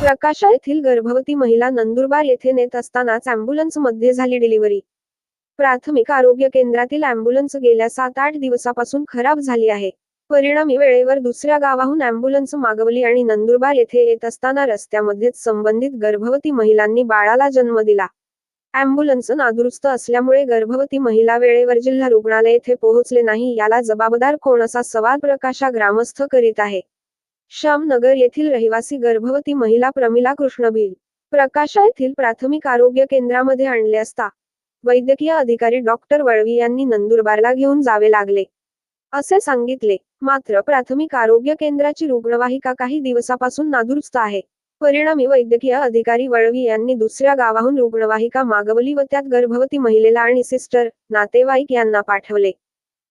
प्रकाशा येथील गर्भवती महिला नंदुरबार येथे नेत असतानाच अँब्युलन्समध्ये झाली डिलिव्हरी. प्राथमिक आरोग्य केंद्रातील अँब्युलन्स गेल्या सात आठ दिवसापासून खराब झाली आहे. परिणामी वेळेवर दुसऱ्या गावाहून अँब्युलन्स मागवली आणि नंदुरबार येथे येत असताना रस्त्यामध्येच संबंधित गर्भवती महिलांनी बाळाला जन्म दिला. अँब्युलन्स नादुरुस्त असल्यामुळे गर्भवती महिला वेळेवर जिल्हा रुग्णालय येथे पोहोचले नाही याला जबाबदार कोण असा सवाल प्रकाशा ग्रामस्थ करीत आहे. श्यामनगर येथील रहिवासी गर्भवती महिला प्रमिला कृष्णबील प्रकाशा येथील प्राथमिक आरोग्य केंद्रामध्ये आणले असता वैद्यकीय अधिकारी डॉक्टर वळवी यांनी नंदुरबारला घेऊन जावे लागले. असे सांगितले मात्र प्राथमिक आरोग्य केंद्राची रुग्णवाहिका काही दिवसापासून नादुरुस्त आहे. परिणामी वैद्यकीय अधिकारी वळवी यांनी दुसऱ्या गावाहून रुग्णवाहिका मागवली व त्यात गर्भवती महिलेला आणि सिस्टर नातेवाईक यांना पाठवले.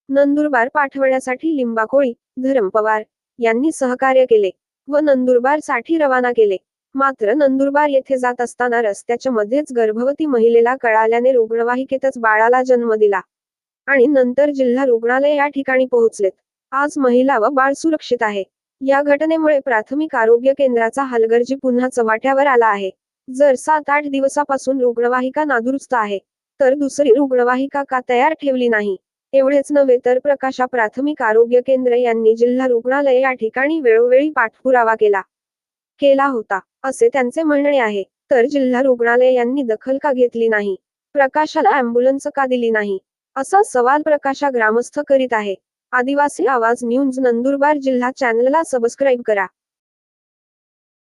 नंदुरबार पाठवण्यासाठी लिंबाकोळी धरम पवार यांनी सहकार्य केले व नंदुरबारसाठी रवाना केले. मात्र नंदुरबार येथे जात असताना रस्त्याच्या मध्येच गर्भवती महिलेला कळाल्याने रुग्णवाहिकेतच बाळाला जन्म दिला आणि नंतर जिल्हा रुग्णालय या ठिकाणी पोहोचलेत. आज महिला व बाळ सुरक्षित आहे. या घटनेमुळे प्राथमिक आरोग्य केंद्राचा हलगर्जी पुन्हा चव्हाट्यावर आला आहे. जर सात आठ दिवसापासून रुग्णवाहिका नादुरुस्त आहे तर दुसरी रुग्णवाहिका का तयार ठेवली नाही? एवढेच नव्हे तर प्रकाशा प्राथमिक आरोग्य केंद्र यांनी जिल्हा रुग्णालय या ठिकाणी वेळोवेळी पाठपुरावा केला. केला होता असे त्यांचे म्हणणे आहे. तर जिल्हा रुग्णालय यांनी दखल का घेतली नाही? प्रकाशाला अँब्युलन्स का दिली नाही? असा सवाल प्रकाशा ग्रामस्थ करीत आहे. आदिवासी आवाज न्यूज नंदुरबार जिल्हा चॅनलला सबस्क्राईब करा.